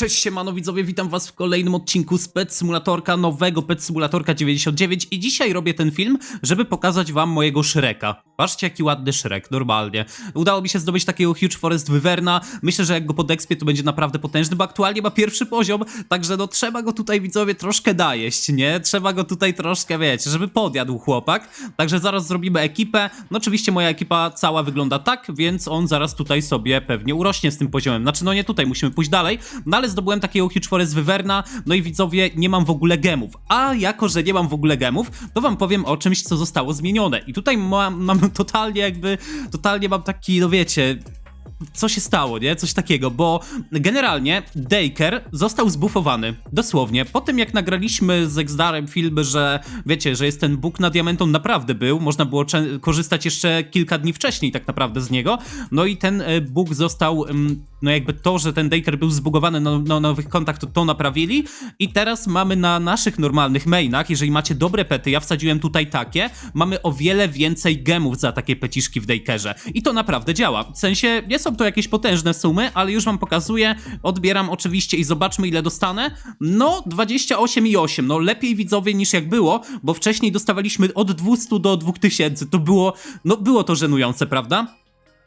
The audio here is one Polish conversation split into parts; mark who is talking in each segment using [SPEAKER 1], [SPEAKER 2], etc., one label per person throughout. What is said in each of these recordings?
[SPEAKER 1] cześć siemano widzowie, witam was w kolejnym odcinku z Pet Simulatorka, nowego Pet Simulatorka 99 i dzisiaj robię ten film, żeby pokazać wam mojego Shreka. Patrzcie jaki ładny Shrek, normalnie. Udało mi się zdobyć takiego Huge Forest Wyverna, myślę, że jak go podekspię to będzie naprawdę potężny, bo aktualnie ma pierwszy poziom, także no trzeba go tutaj widzowie troszkę dajeść, nie? Trzeba go tutaj troszkę, wiecie, żeby podjadł chłopak, także zaraz zrobimy ekipę, no oczywiście moja ekipa cała wygląda tak, więc on zaraz tutaj sobie pewnie urośnie z tym poziomem, znaczy no nie tutaj, musimy pójść dalej, no ale zdobyłem takiego Huge Forest Wyverna, no i widzowie, nie mam w ogóle gemów, a jako, że nie mam w ogóle gemów, to wam powiem o czymś, co zostało zmienione. I tutaj mam, mam totalnie jakby, totalnie mam taki, no wiecie, co się stało, nie? Coś takiego, bo generalnie Daker został zbufowany, dosłownie. Po tym jak nagraliśmy z Exdarem filmy, że wiecie, że jest ten Bóg na diamentą, naprawdę był, można było korzystać jeszcze kilka dni wcześniej tak naprawdę z niego, no i ten e, Bóg został, mm, no jakby to, że ten Daker był zbugowany na, na nowych kontach, to to naprawili. I teraz mamy na naszych normalnych mainach, jeżeli macie dobre pety, ja wsadziłem tutaj takie, mamy o wiele więcej gemów za takie peciszki w Dakerze i to naprawdę działa, w sensie nie są to jakieś potężne sumy, ale już wam pokazuję, odbieram oczywiście i zobaczmy ile dostanę, no 28,8, no lepiej widzowie niż jak było, bo wcześniej dostawaliśmy od 200 do 2000, to było, no było to żenujące, prawda?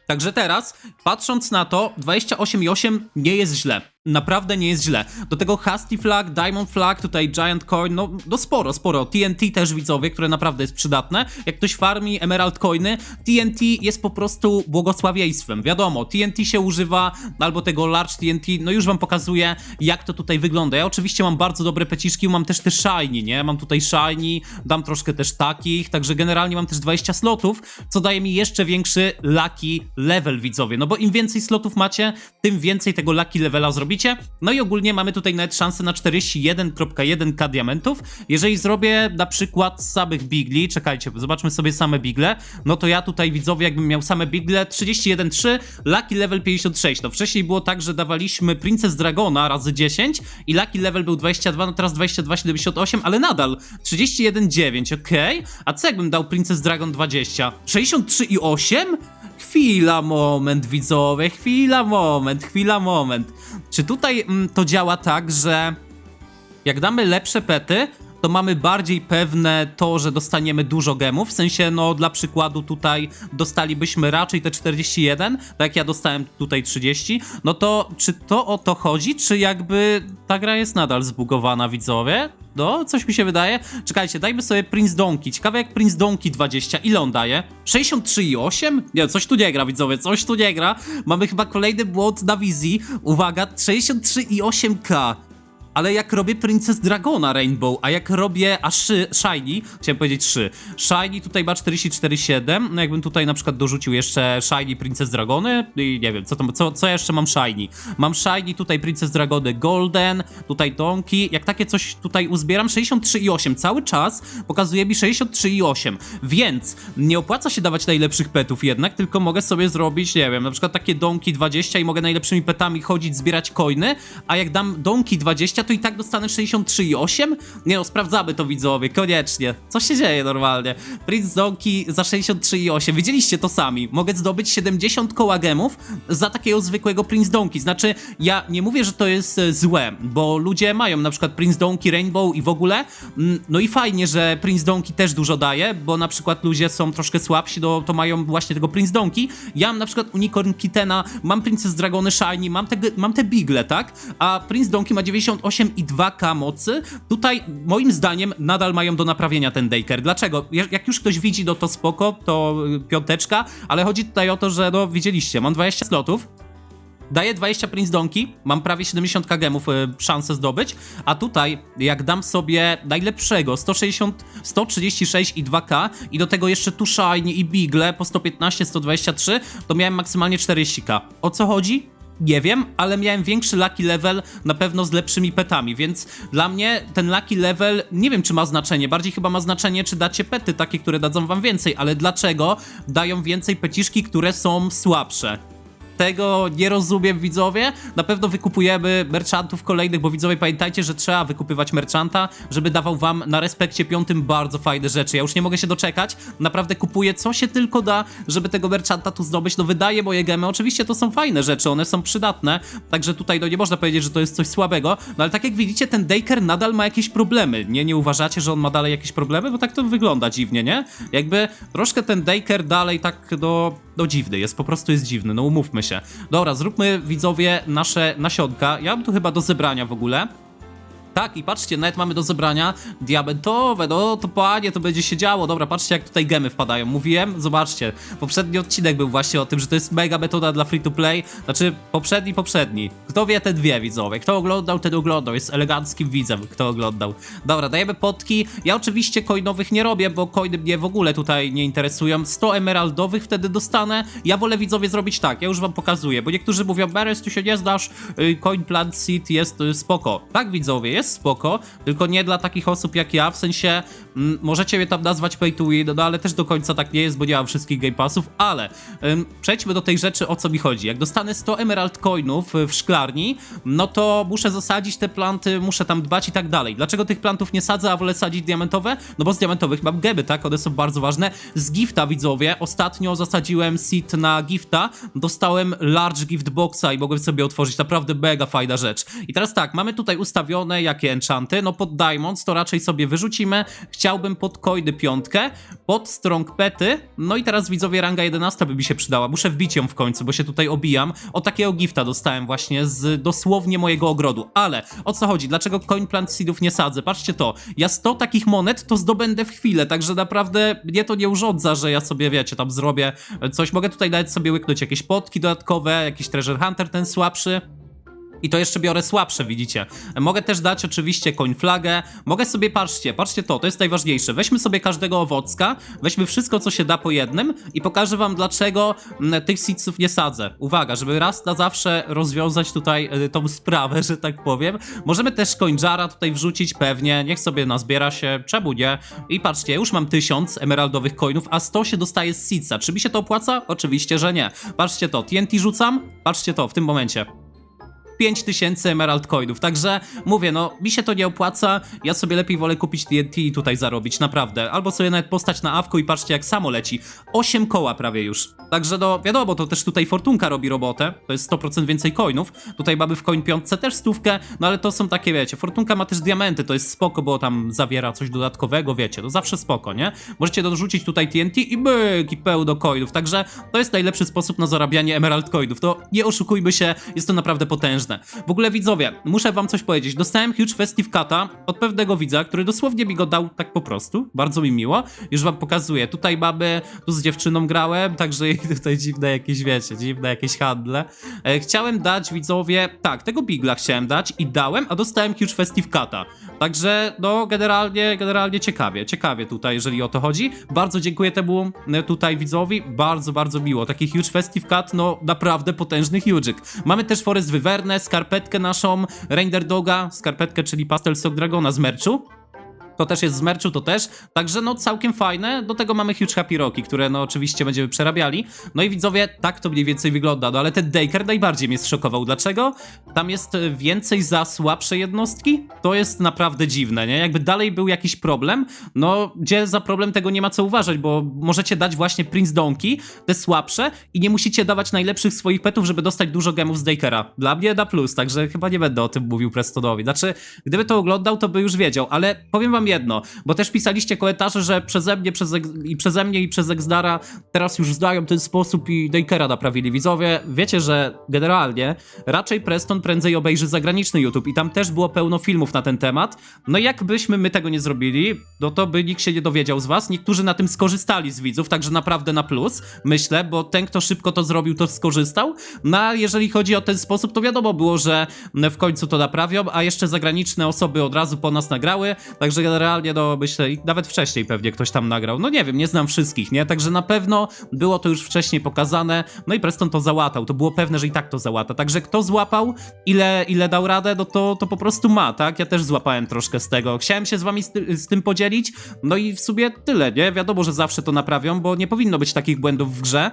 [SPEAKER 1] Także teraz, patrząc na to, 28,8 nie jest źle. Naprawdę nie jest źle. Do tego Hasty Flag, Diamond Flag, tutaj Giant Coin, no, no sporo, sporo. TNT też widzowie, które naprawdę jest przydatne. Jak ktoś farmi Emerald Coiny, TNT jest po prostu błogosławieństwem. Wiadomo, TNT się używa, albo tego Large TNT, no już wam pokazuję, jak to tutaj wygląda. Ja oczywiście mam bardzo dobre peciszki, mam też te Shiny, nie? Mam tutaj Shiny, dam troszkę też takich, także generalnie mam też 20 slotów, co daje mi jeszcze większy lucky level, widzowie. No bo im więcej slotów macie, tym więcej tego lucky levela zrobicie. No i ogólnie mamy tutaj nawet szansę na 41.1k diamentów. Jeżeli zrobię na przykład samych bigli, czekajcie, zobaczmy sobie same bigle, no to ja tutaj widzowie, jakbym miał same bigle, 31.3, lucky level 56. No wcześniej było tak, że dawaliśmy Princess Dragona razy 10 i lucky level był 22, no teraz 22,78, ale nadal 31,9, okej. A co jakbym dał Princess Dragon 20? 63,8? Chwila, moment, widzowie, chwila, moment, chwila, moment. Czy tutaj mm, to działa tak, że jak damy lepsze pety, to mamy bardziej pewne to, że dostaniemy dużo gemów. W sensie, no dla przykładu tutaj dostalibyśmy raczej te 41, tak jak ja dostałem tutaj 30. No to czy to o to chodzi, czy jakby ta gra jest nadal zbugowana, widzowie? No, coś mi się wydaje. Czekajcie, dajmy sobie Prince Donkey. Ciekawe jak Prince Donkey 20. Ile on daje? 63,8? Nie, coś tu nie gra, widzowie, coś tu nie gra. Mamy chyba kolejny błąd na wizji. Uwaga, 63,8k. Ale jak robię Princess Dragona Rainbow, a jak robię aż Shiny, chciałem powiedzieć 3. Shiny tutaj ma 44,7. No jakbym tutaj na przykład dorzucił jeszcze Shiny Princess Dragony i nie wiem, co, tam, co, co jeszcze mam Shiny. Mam Shiny tutaj Princess Dragony Golden, tutaj Donkey. Jak takie coś tutaj uzbieram, 63,8. Cały czas pokazuje mi 63,8. Więc nie opłaca się dawać najlepszych petów jednak, tylko mogę sobie zrobić, nie wiem, na przykład takie Donkey 20 i mogę najlepszymi petami chodzić, zbierać coiny, a jak dam Donkey 20, to i tak dostanę 63,8? Nie no, sprawdzamy to widzowie, koniecznie. Co się dzieje normalnie? Prince Donkey za 63,8. Widzieliście to sami. Mogę zdobyć 70 koła gemów za takiego zwykłego Prince Donkey. Znaczy, ja nie mówię, że to jest e, złe, bo ludzie mają na przykład Prince Donkey, Rainbow i w ogóle. Mm, No i fajnie, że Prince Donkey też dużo daje, bo na przykład ludzie są troszkę słabsi, to, to mają właśnie tego Prince Donkey. Ja mam na przykład Unicorn Kittena, mam Princess Dragony Shiny, mam te, mam te Bigle, tak? A Prince Donkey ma 98 i 2k mocy. Tutaj moim zdaniem nadal mają do naprawienia ten Daker. Dlaczego? Ja- Jak już ktoś widzi, no to spoko, to y, piąteczka, ale chodzi tutaj o to, że no widzieliście, mam 20 slotów. Daję 20 Prince Donkey, mam prawie 70 gemów y, szansę zdobyć, a tutaj jak dam sobie najlepszego 160, 136 i 2k i do tego jeszcze tu Shiny i Bigle po 115, 123, to miałem maksymalnie 40k. O co chodzi? Nie wiem, ale miałem większy lucky level na pewno z lepszymi petami, więc dla mnie ten lucky level nie wiem czy ma znaczenie, bardziej chyba ma znaczenie czy dacie pety takie, które dadzą wam więcej, ale dlaczego dają więcej peciszki, które są słabsze? Tego nie rozumiem, widzowie. Na pewno wykupujemy merchantów kolejnych, bo widzowie pamiętajcie, że trzeba wykupywać merchanta, żeby dawał wam na respekcie piątym bardzo fajne rzeczy. Ja już nie mogę się doczekać. Naprawdę kupuję co się tylko da, żeby tego merchanta tu zdobyć. No wydaje moje gemy. Oczywiście to są fajne rzeczy, one są przydatne. Także tutaj no nie można powiedzieć, że to jest coś słabego. No ale tak jak widzicie, ten Daker nadal ma jakieś problemy. Nie, nie uważacie, że on ma dalej jakieś problemy? Bo tak to wygląda dziwnie, nie? Jakby troszkę ten Daker dalej tak no, no dziwny jest, po prostu jest dziwny, no umówmy się. Dobra, zróbmy widzowie nasze nasionka. Ja mam tu chyba do zebrania w ogóle. Tak, i patrzcie, nawet mamy do zebrania diamentowe, no to panie, to będzie się działo. Dobra, patrzcie jak tutaj gemy wpadają. Mówiłem? Zobaczcie, poprzedni odcinek był właśnie o tym, że to jest mega metoda dla free to play. Znaczy, poprzedni, poprzedni. Kto wie, ten wie, widzowie. Kto oglądał, ten oglądał. Jest eleganckim widzem, kto oglądał. Dobra, dajemy potki. Ja oczywiście coinowych nie robię, bo coiny mnie w ogóle tutaj nie interesują. 100 emeraldowych wtedy dostanę. Ja wolę widzowie zrobić tak, ja już wam pokazuję, bo niektórzy mówią, Beres, tu się nie znasz, y, coin plant seed jest y, spoko. Tak, widzowie, jest spoko, tylko nie dla takich osób jak ja, w sensie mm, możecie mnie tam nazwać pay to win, no ale też do końca tak nie jest, bo nie mam wszystkich game passów, ale ym, przejdźmy do tej rzeczy, o co mi chodzi. Jak dostanę 100 emerald coinów y, w szklarni, no to muszę zasadzić te planty, muszę tam dbać i tak dalej. Dlaczego tych plantów nie sadzę, a wolę sadzić diamentowe? No bo z diamentowych mam geby, tak? One są bardzo ważne. Z gifta, widzowie, ostatnio zasadziłem seed na gifta, dostałem large gift boxa i mogłem sobie otworzyć, naprawdę mega fajna rzecz. I teraz tak, mamy tutaj ustawione jakie enchanty, no pod diamonds to raczej sobie wyrzucimy, chciałbym pod coiny piątkę, pod strong pety, no i teraz widzowie ranga 11 by mi się przydała, muszę wbić ją w końcu, bo się tutaj obijam, o takiego gifta dostałem właśnie z dosłownie mojego ogrodu, ale o co chodzi, dlaczego coin plant seedów nie sadzę, patrzcie to, ja 100 takich monet to zdobędę w chwilę, także naprawdę mnie to nie urządza, że ja sobie, wiecie, tam zrobię coś, mogę tutaj nawet sobie łyknąć jakieś potki dodatkowe, jakiś treasure hunter ten słabszy, i to jeszcze biorę słabsze, widzicie. Mogę też dać oczywiście coin flagę. Mogę sobie, patrzcie, patrzcie to, to jest najważniejsze. Weźmy sobie każdego owocka, weźmy wszystko, co się da po jednym i pokażę wam, dlaczego mm, tych seedsów nie sadzę. Uwaga, żeby raz na zawsze rozwiązać tutaj y, tą sprawę, że tak powiem. Możemy też coin jara tutaj wrzucić, pewnie, niech sobie nazbiera się, czemu nie? I patrzcie, już mam 1000 emeraldowych coinów, a 100 się dostaje z seedsa. Czy mi się to opłaca? Oczywiście, że nie. Patrzcie to, TNT rzucam, patrzcie to, w tym momencie. 5000 emerald coinów, także mówię, no mi się to nie opłaca, ja sobie lepiej wolę kupić TNT i tutaj zarobić, naprawdę. Albo sobie nawet postać na awku i patrzcie jak samo leci. 8 koła prawie już. Także no wiadomo, to też tutaj Fortunka robi robotę, to jest 100% więcej coinów. Tutaj mamy w coin piątce też stówkę, no ale to są takie, wiecie, Fortunka ma też diamenty, to jest spoko, bo tam zawiera coś dodatkowego, wiecie, to zawsze spoko, nie? Możecie dorzucić tutaj TNT i byk, i pełno coinów, także to jest najlepszy sposób na zarabianie emerald coinów. To nie oszukujmy się, jest to naprawdę potężne. W ogóle widzowie, muszę wam coś powiedzieć. Dostałem Huge Festive Cata od pewnego widza, który dosłownie mi go dał tak po prostu. Bardzo mi miło. Już wam pokazuję. Tutaj mamy, tu z dziewczyną grałem, także tutaj dziwne jakieś, wiecie, dziwne jakieś handle. E, chciałem dać widzowie, tak, tego Bigla chciałem dać i dałem, a dostałem Huge Festive Cata. Także, no, generalnie, generalnie ciekawie, ciekawie tutaj, jeżeli o to chodzi. Bardzo dziękuję temu e, tutaj widzowi, bardzo, bardzo miło. Taki Huge Festive Cat, no, naprawdę potężny huge'yk. Mamy też Forest Wyvernę, skarpetkę naszą, Render Doga, skarpetkę, czyli Pastel Sok Dragona z merchu. To też jest z merchu, to też. Także no całkiem fajne. Do tego mamy Huge Happy Rocky, które no oczywiście będziemy przerabiali. No i widzowie, tak to mniej więcej wygląda. No ale ten Daker najbardziej mnie zszokował. Dlaczego? Tam jest e, więcej za słabsze jednostki? To jest naprawdę dziwne, nie? Jakby dalej był jakiś problem, no gdzie za problem tego nie ma co uważać, bo możecie dać właśnie Prince Donkey, te słabsze i nie musicie dawać najlepszych swoich petów, żeby dostać dużo gemów z Dakera. Dla mnie da plus, także chyba nie będę o tym mówił Prestonowi. Znaczy, gdyby to oglądał, to by już wiedział, ale powiem wam jedno, bo też pisaliście komentarze, że przeze mnie, przez i przeze mnie i przez Exdara teraz już zdają ten sposób i Dakera naprawili. Widzowie, wiecie, że generalnie raczej Preston prędzej obejrzy zagraniczny YouTube i tam też było pełno filmów na ten temat. No jakbyśmy my tego nie zrobili, no to by nikt się nie dowiedział z was. Niektórzy na tym skorzystali z widzów, także naprawdę na plus, myślę, bo ten, kto szybko to zrobił, to skorzystał. No a jeżeli chodzi o ten sposób, to wiadomo było, że w końcu to naprawią, a jeszcze zagraniczne osoby od razu po nas nagrały, także generalnie, no myślę, nawet wcześniej pewnie ktoś tam nagrał. No nie wiem, nie znam wszystkich, nie? Także na pewno było to już wcześniej pokazane, no i Preston to załatał, to było pewne, że i tak to załata. Także kto złapał, ile, ile dał radę, no to, to po prostu ma, tak? Ja też złapałem troszkę z tego. Chciałem się z wami z, ty- z tym podzielić, no i w sumie tyle, nie? Wiadomo, że zawsze to naprawią, bo nie powinno być takich błędów w grze.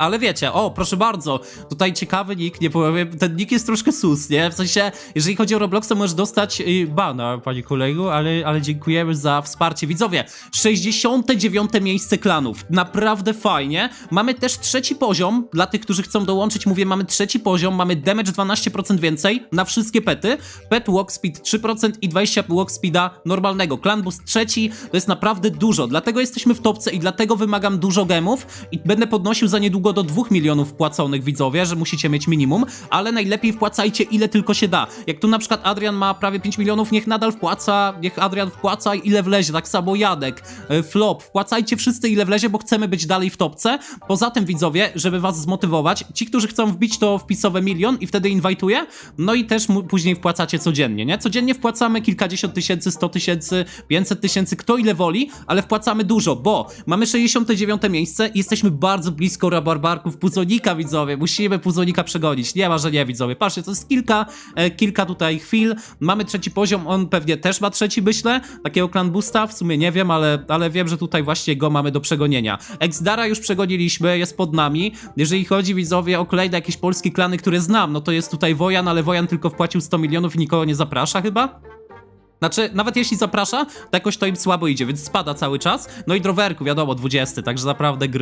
[SPEAKER 1] Ale wiecie, o, proszę bardzo, tutaj ciekawy nick, nie powiem, ten nick jest troszkę sus, nie? W sensie, jeżeli chodzi o Robloxa, możesz dostać y, bana, panie kolego, ale, ale dziękujemy za wsparcie. Widzowie, 69 miejsce klanów, naprawdę fajnie. Mamy też trzeci poziom, dla tych, którzy chcą dołączyć, mówię, mamy trzeci poziom, mamy damage 12% więcej na wszystkie pety, pet walk speed 3% i 20 walk speeda normalnego. Clan boost trzeci, to jest naprawdę dużo, dlatego jesteśmy w topce i dlatego wymagam dużo gemów i będę podnosił za niedługo do 2 milionów wpłaconych widzowie, że musicie mieć minimum, ale najlepiej wpłacajcie ile tylko się da. Jak tu na przykład Adrian ma prawie 5 milionów, niech nadal wpłaca, niech Adrian wpłaca ile wlezie, tak samo Jadek, e, Flop, wpłacajcie wszyscy ile wlezie, bo chcemy być dalej w topce. Poza tym widzowie, żeby was zmotywować, ci, którzy chcą wbić to wpisowe milion i wtedy inwajtuję, no i też później wpłacacie codziennie, nie? Codziennie wpłacamy kilkadziesiąt tysięcy, 100 tysięcy, 500 tysięcy, kto ile woli, ale wpłacamy dużo, bo mamy 69 miejsce i jesteśmy bardzo blisko rabarbarków Puzonika, widzowie. Musimy Puzonika przegonić. Nie ma, że nie, widzowie. Patrzcie, to jest kilka, e, kilka tutaj chwil. Mamy trzeci poziom, on pewnie też ma trzeci, myślę. Takiego clan boosta, w sumie nie wiem, ale, ale wiem, że tutaj właśnie go mamy do przegonienia. Exdara już przegoniliśmy, jest pod nami. Jeżeli chodzi, widzowie, o kolejne jakieś polskie klany, które znam, no to jest tutaj Wojan, ale Wojan tylko wpłacił 100 milionów i nikogo nie zaprasza chyba? Znaczy, nawet jeśli zaprasza, to jakoś to im słabo idzie, więc spada cały czas. No i drowerku, wiadomo, 20, także naprawdę grubo.